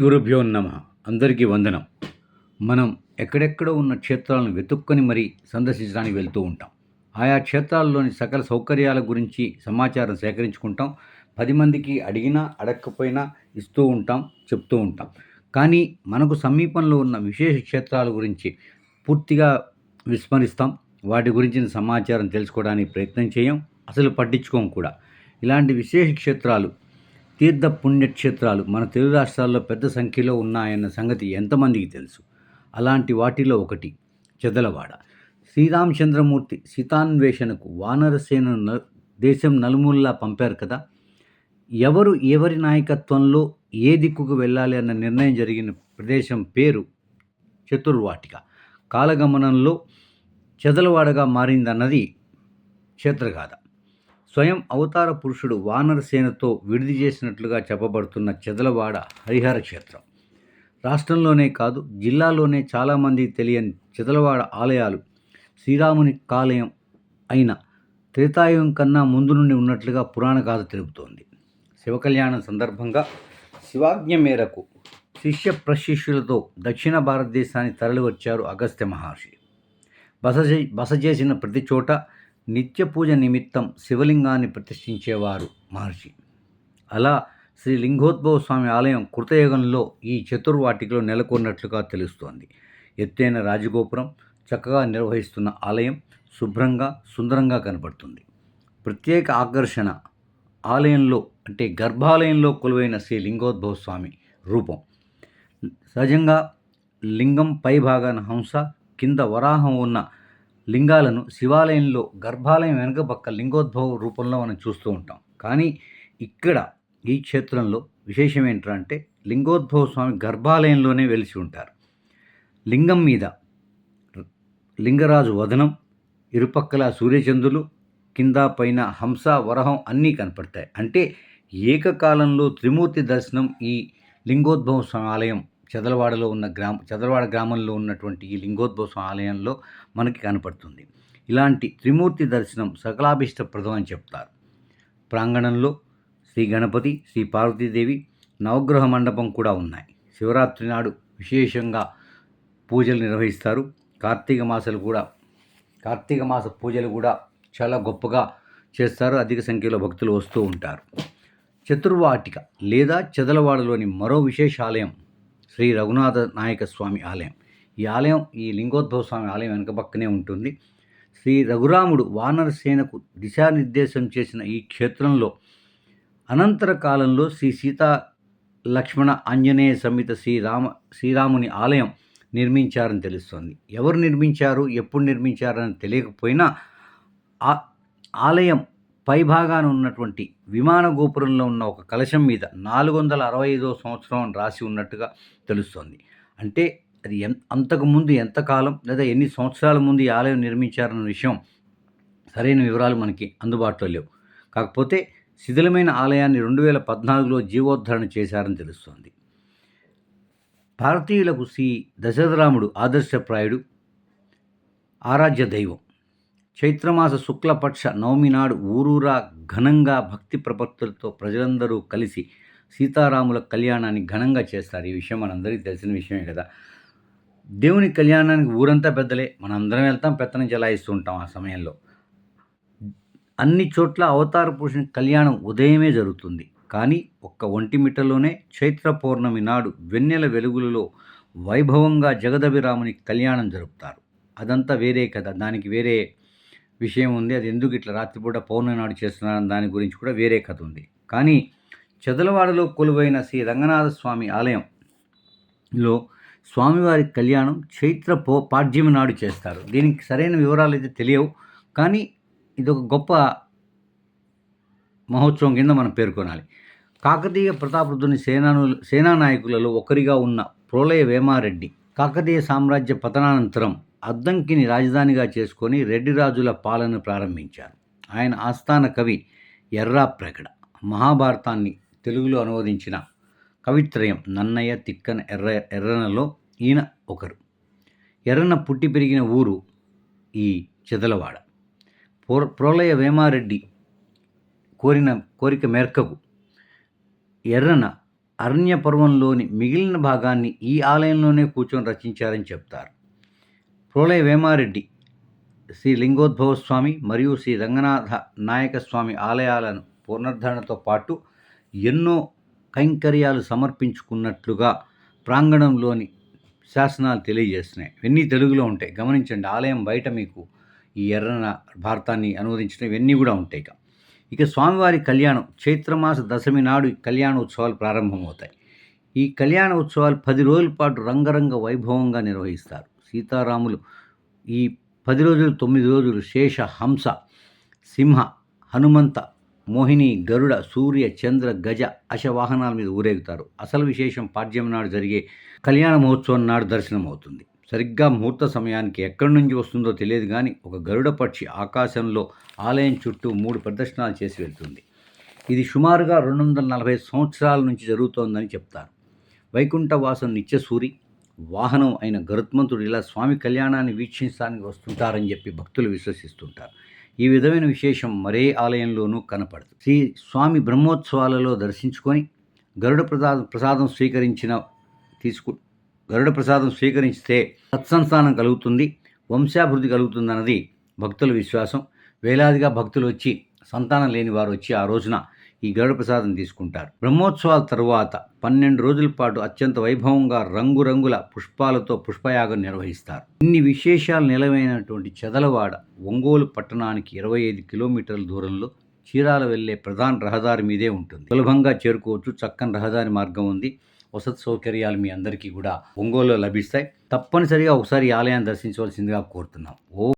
గురుభ్యో నమ. అందరికీ వందనం. మనం ఎక్కడెక్కడో ఉన్న క్షేత్రాలను వెతుక్కొని మరీ సందర్శించడానికి వెళ్తూ ఉంటాం. ఆయా క్షేత్రాల్లోని సకల సౌకర్యాల గురించి సమాచారం సేకరించుకుంటాం. పది మందికి అడిగినా అడగకపోయినా ఇస్తూ ఉంటాం చెప్తూ ఉంటాం. కానీ మనకు సమీపంలో ఉన్న విశేష క్షేత్రాల గురించి పూర్తిగా విస్మరిస్తాం. వాటి గురించిన సమాచారం తెలుసుకోవడానికి ప్రయత్నం చేయం. అసలు పట్టించుకోం కూడా. ఇలాంటి విశేష క్షేత్రాలు తీర్థ పుణ్యక్షేత్రాలు మన తెలుగు రాష్ట్రాల్లో పెద్ద సంఖ్యలో ఉన్నాయన్న సంగతి ఎంతమందికి తెలుసు? అలాంటి వాటిలో ఒకటి చెదలవాడ. శ్రీరామచంద్రమూర్తి సీతాన్వేషణకు వానరసేనను న- దేశం నలుమూలలా పంపారు కదా? ఎవరు ఎవరి నాయకత్వంలో ఏ దిక్కుకు వెళ్ళాలి అన్న నిర్ణయం జరిగిన ప్రదేశం పేరు చతుర్వాటిక. కాలగమనంలో చెదలవాడగా మారిందన్నది క్షేత్రగాథ. స్వయం అవతార పురుషుడు వానరసేనతో విడిది చేసినట్లుగా చెప్పబడుతున్న చెదలవాడ హరిహర క్షేత్రం. రాష్ట్రంలోనే కాదు జిల్లాలోనే చాలామంది తెలియని చెదలవాడ ఆలయాలు శ్రీరాముని కాలయం అయిన త్రేతాయుగం కన్నా ముందు నుండి ఉన్నట్లుగా పురాణ గాథ తెలుపుతోంది. శివకళ్యాణం సందర్భంగా శివాజ్ఞ మేరకు శిష్య ప్రశిష్యులతో దక్షిణ భారతదేశానికి తరలివచ్చారు అగస్త్య మహర్షి. బస చే- బస చేసిన ప్రతి చోట నిత్య పూజ నిమిత్తం శివలింగాన్ని ప్రతిష్ఠించేవారు మహర్షి. అలా శ్రీ లింగోద్భవ స్వామి ఆలయం కృతయుగంలో ఈ చతుర్వాటికలో నెలకొన్నట్లుగా తెలుస్తోంది. ఎత్తైన రాజగోపురం చక్కగా నిర్వహిస్తున్న ఆలయం శుభ్రంగా సుందరంగా కనబడుతుంది. ప్రత్యేక ఆకర్షణ ఆలయంలో అంటే గర్భాలయంలో కొలువైన శ్రీ లింగోద్భవ స్వామి రూపం. సహజంగా లింగం పై భాగాన హంస కింద వరాహం ఉన్న లింగాలను శివాలయంలో గర్భాలయం వెనుక పక్క లింగోద్భవ రూపంలో మనం చూస్తూ ఉంటాం. కానీ ఇక్కడ ఈ క్షేత్రంలో విశేషం ఏంటంటే లింగోద్భవ స్వామి గర్భాలయంలోనే వెలిసి ఉంటారు. లింగం మీద లింగరాజు వదనం ఇరుపక్కల సూర్యచంద్రులు కింద పైన హంస వరహం అన్నీ కనపడతాయి. అంటే ఏకకాలంలో త్రిమూర్తి దర్శనం ఈ లింగోద్భవ స్వామి ఆలయం చదలవాడలో ఉన్న గ్రామ చదలవాడ గ్రామంలో ఉన్నటువంటి ఈ లింగోద్భవ ఆలయంలో మనకి కనపడుతుంది. ఇలాంటి త్రిమూర్తి దర్శనం సకలాభిష్టప్రదం అని చెప్తారు. ప్రాంగణంలో శ్రీ గణపతి శ్రీ పార్వతీదేవి నవగ్రహ మండపం కూడా ఉన్నాయి. శివరాత్రి నాడు విశేషంగా పూజలు నిర్వహిస్తారు. కార్తీక మాసాలు కూడా కార్తీక మాస పూజలు కూడా చాలా గొప్పగా చేస్తారు. అధిక సంఖ్యలో భక్తులు వస్తూ ఉంటారు. చతుర్వాటిక లేదా చదలవాడలోని మరో విశేష ఆలయం శ్రీ రఘునాథ నాయక స్వామి ఆలయం. ఈ ఆలయం ఈ లింగోద్భవ స్వామి ఆలయం వెనక పక్కనే ఉంటుంది. శ్రీ రఘురాముడు వానరసేనకు దిశానిర్దేశం చేసిన ఈ క్షేత్రంలో అనంతర కాలంలో శ్రీ సీతా లక్ష్మణ ఆంజనేయ సమిత శ్రీరామ శ్రీరాముని ఆలయం నిర్మించారని తెలుస్తోంది. ఎవరు నిర్మించారు ఎప్పుడు నిర్మించారని తెలియకపోయినా ఆ ఆలయం పైభాగాన ఉన్నటువంటి విమాన గోపురంలో ఉన్న ఒక కలశం మీద నాలుగు వందల అరవై ఐదో సంవత్సరం అని రాసి ఉన్నట్టుగా తెలుస్తోంది. అంటే అది ఎంత అంతకుముందు ఎంతకాలం లేదా ఎన్ని సంవత్సరాల ముందు ఈ ఆలయం నిర్మించారన్న విషయం సరైన వివరాలు మనకి అందుబాటులో లేవు. కాకపోతే శిథిలమైన ఆలయాన్ని రెండు వేల పద్నాలుగులో జీవోద్ధరణ చేశారని తెలుస్తోంది. భారతీయులకు శ్రీ దశరథరాముడు ఆదర్శప్రాయుడు ఆరాధ్య దైవం. చైత్రమాస శుక్లపక్ష నవమి నాడు ఊరూరా ఘనంగా భక్తి ప్రపత్తులతో ప్రజలందరూ కలిసి సీతారాముల కళ్యాణాన్ని ఘనంగా చేస్తారు. ఈ విషయం మనందరికీ తెలిసిన విషయమే కదా. దేవుని కళ్యాణానికి ఊరంతా పెద్దలే. మనందరం వెళ్తాం పెత్తనం చెలాయిస్తూ ఉంటాం ఆ సమయంలో. అన్ని చోట్ల అవతార పురుషుని కళ్యాణం ఉదయమే జరుగుతుంది. కానీ ఒక్క ఒంటిమిట్టలోనే చైత్ర పౌర్ణమి నాడు వెన్నెల వెలుగులలో వైభవంగా జగదభిరాముని కళ్యాణం జరుపుతారు. అదంతా వేరే కదా. దానికి వేరే విషయం ఉంది. అది ఎందుకు ఇట్లా రాత్రిపూట పౌర్ణమి నాడు చేస్తున్నారని దాని గురించి కూడా వేరే కథ ఉంది. కానీ చెదలవాడలో కొలువైన శ్రీ రంగనాథ స్వామి ఆలయంలో స్వామివారి కళ్యాణం చైత్ర పో పాడ్యమి నాడు చేస్తారు. దీనికి సరైన వివరాలు అయితే తెలియవు. కానీ ఇది ఒక గొప్ప మహోత్సవం కింద మనం పేర్కొనాలి. కాకతీయ ప్రతాపరుద్రుని సేనాను సేనానాయకులలో ఒకరిగా ఉన్న ప్రోలయ వేమారెడ్డి కాకతీయ సామ్రాజ్య పతనానంతరం అద్దంకిని రాజధానిగా చేసుకొని రెడ్డి రాజుల పాలన ప్రారంభించారు. ఆయన ఆస్థాన కవి ఎర్రా ప్రగడ. మహాభారతాన్ని తెలుగులో అనువదించిన కవిత్రయం నన్నయ్య తిక్కన ఎర్ర ఎర్రనలో ఈయన ఒకరు. ఎర్రన పుట్టి పెరిగిన ఊరు ఈ చెదలవాడ. ప్రో ప్రోలయ వేమారెడ్డి కోరిన కోరిక మేరకు ఎర్రన అరణ్య పర్వంలోని మిగిలిన భాగాన్ని ఈ ఆలయంలోనే కూర్చొని రచించారని చెప్తారు. ప్రోలయ వేమారెడ్డి శ్రీ లింగోద్భవ స్వామి మరియు శ్రీ రంగనాథ నాయక స్వామి ఆలయాలను పునరుద్ధరణతో పాటు ఎన్నో కైంకర్యాలు సమర్పించుకున్నట్లుగా ప్రాంగణంలోని శాసనాలు తెలియజేస్తున్నాయి. ఇవన్నీ తెలుగులో ఉంటాయి. గమనించండి ఆలయం బయట మీకు ఈ ఎర్రన భారతాన్ని అనువదించిన ఇవన్నీ కూడా ఉంటాయి ఇక. ఇక స్వామివారి కళ్యాణం చైత్రమాస దశమి నాడు ఈ కళ్యాణ ఉత్సవాలు ప్రారంభమవుతాయి. ఈ కళ్యాణ ఉత్సవాలు పది రోజుల పాటు రంగరంగ వైభవంగా నిర్వహిస్తారు. సీతారాములు. ఈ పది రోజులు తొమ్మిది రోజులు శేష హంస సింహ హనుమంత మోహిని గరుడ సూర్య చంద్ర గజ అశవాహనాల మీద ఊరేగుతారు. అసలు విశేషం పాడ్యం నాడు జరిగే కళ్యాణ మహోత్సవం నాడు దర్శనం అవుతుంది సరిగ్గా ముహూర్త సమయానికి ఎక్కడి నుంచి వస్తుందో తెలియదు కానీ ఒక గరుడ పక్షి ఆకాశంలో ఆలయం చుట్టూ మూడు ప్రదర్శనలు చేసి వెళ్తుంది. ఇది సుమారుగా రెండు వందల నలభై సంవత్సరాల నుంచి జరుగుతోందని చెప్తారు. వైకుంఠవాసం నిత్యసూరి వాహనం అయిన గరుత్మంతుడు ఇలా స్వామి కళ్యాణాన్ని వీక్షించడానికి వస్తుంటారని చెప్పి భక్తులు విశ్వసిస్తుంటారు. ఈ విధమైన విశేషం మరే ఆలయంలోనూ కనపడదు. శ్రీ స్వామి బ్రహ్మోత్సవాలలో దర్శించుకొని గరుడ ప్రసాద ప్రసాదం స్వీకరించిన తీసుకు గరుడ ప్రసాదం స్వీకరిస్తే సత్సంతానం కలుగుతుంది వంశాభివృద్ధి కలుగుతుందన్నది భక్తుల విశ్వాసం. వేలాదిగా భక్తులు వచ్చి సంతానం లేని వారు వచ్చి ఆ రోజున ఈ గరుడ ప్రసాదం తీసుకుంటారు. బ్రహ్మోత్సవాల తరువాత పన్నెండు రోజుల పాటు అత్యంత వైభవంగా రంగురంగుల పుష్పాలతో పుష్పయాగం నిర్వహిస్తారు. ఇన్ని విశేషాలు నిలవైనటువంటి చెదలవాడ ఒంగోలు పట్టణానికి ఇరవై ఐదు కిలోమీటర్ల దూరంలో చీరాల వెళ్ళే ప్రధాన రహదారి మీదే ఉంటుంది. సులభంగా చేరుకోవచ్చు. చక్కని రహదారి మార్గం ఉంది. వసతి సౌకర్యాలు మీ అందరికీ కూడా ఒంగోలులో లభిస్తాయి. తప్పనిసరిగా ఒకసారి ఆలయాన్ని దర్శించవలసిందిగా కోరుతున్నాం. ఓ